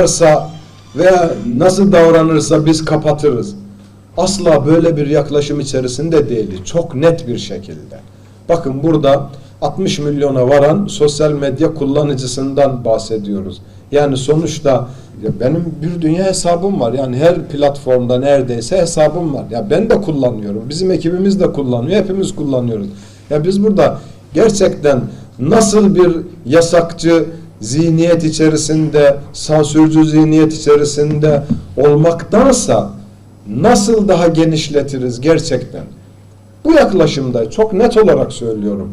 yaparsa veya nasıl davranırsa biz kapatırız. Asla böyle bir yaklaşım içerisinde değiliz. Çok net bir şekilde. Bakın burada 60 milyona varan sosyal medya kullanıcısından bahsediyoruz. Yani sonuçta ya benim bir dünya hesabım var. Yani her platformda neredeyse hesabım var. Ya ben de kullanıyorum. Bizim ekibimiz de kullanıyor. Hepimiz kullanıyoruz. Ya biz burada gerçekten nasıl bir yasakçı zihniyet içerisinde, sansürcü zihniyet içerisinde olmaktansa nasıl daha genişletiriz gerçekten? Bu yaklaşımda çok net olarak söylüyorum.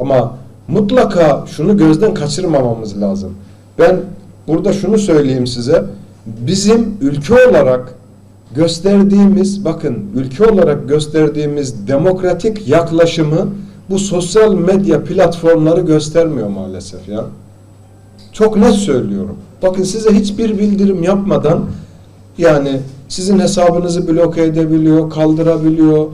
Ama mutlaka şunu gözden kaçırmamamız lazım. Ben burada şunu söyleyeyim size. Bizim ülke olarak gösterdiğimiz, bakın ülke olarak gösterdiğimiz demokratik yaklaşımı bu sosyal medya platformları göstermiyor maalesef ya. Çok net söylüyorum. Bakın size hiçbir bildirim yapmadan yani sizin hesabınızı bloke edebiliyor, kaldırabiliyor.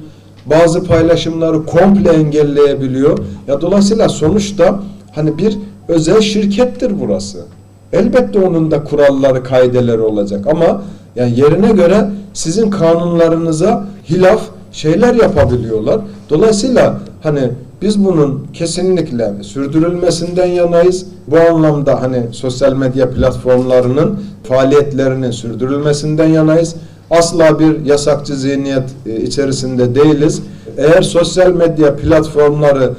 Bazı paylaşımları komple engelleyebiliyor. Ya dolayısıyla sonuçta hani bir özel şirkettir burası. Elbette onun da kuralları, kaideleri olacak ama yani yerine göre sizin kanunlarınıza hilaf şeyler yapabiliyorlar. Dolayısıyla hani biz bunun kesinlikle sürdürülmesinden yanayız. Bu anlamda hani sosyal medya platformlarının faaliyetlerinin sürdürülmesinden yanayız. Asla bir yasakçı zihniyet e, içerisinde değiliz. Eğer sosyal medya platformları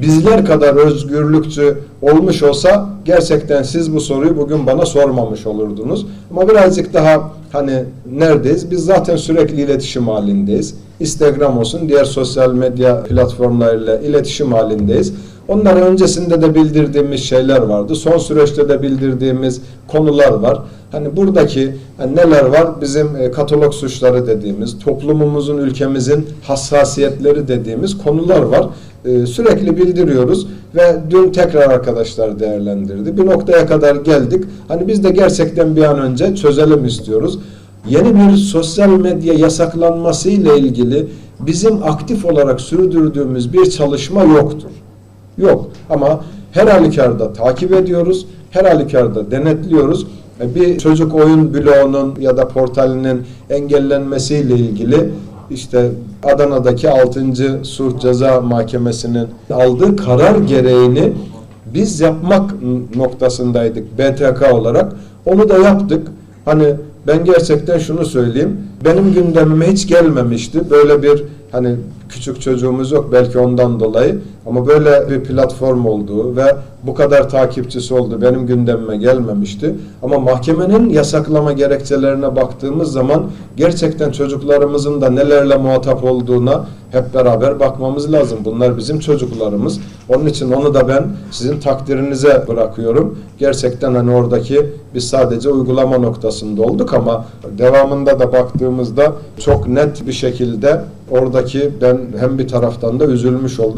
bizler kadar özgürlükçü olmuş olsa gerçekten siz bu soruyu bugün bana sormamış olurdunuz. Ama birazcık daha hani neredeyiz? Biz zaten sürekli iletişim halindeyiz. Instagram olsun, diğer sosyal medya platformlarıyla iletişim halindeyiz. Onların öncesinde de bildirdiğimiz şeyler vardı. Son süreçte de bildirdiğimiz konular var. Hani buradaki hani neler var? Bizim e, katalog suçları dediğimiz, toplumumuzun, ülkemizin hassasiyetleri dediğimiz konular var. E, sürekli bildiriyoruz ve dün tekrar arkadaşlar değerlendirdi. Bir noktaya kadar geldik. Hani biz de gerçekten bir an önce çözelim istiyoruz. Yeni bir sosyal medya yasaklanması ile ilgili bizim aktif olarak sürdürdüğümüz bir çalışma yoktur. Yok ama her halükarda takip ediyoruz, her halükarda denetliyoruz. E, Bir çocuk oyun bloğunun ya da portalinin engellenmesiyle ilgili işte Adana'daki 6. Sulh Ceza Mahkemesi'nin aldığı karar gereğini biz yapmak noktasındaydık BTK olarak. Onu da yaptık. Hani ben gerçekten şunu söyleyeyim. Benim gündemime hiç gelmemişti. Böyle bir hani küçük çocuğumuz yok belki ondan dolayı ama böyle bir platform olduğu ve bu kadar takipçisi oldu benim gündemime gelmemişti. Ama mahkemenin yasaklama gerekçelerine baktığımız zaman gerçekten çocuklarımızın da nelerle muhatap olduğuna hep beraber bakmamız lazım. Bunlar bizim çocuklarımız. Onun için onu da ben sizin takdirinize bırakıyorum. Gerçekten hani oradaki biz sadece uygulama noktasında olduk ama devamında da baktığımızda çok net bir şekilde oradaki ben hem bir taraftan da üzülmüş oldum.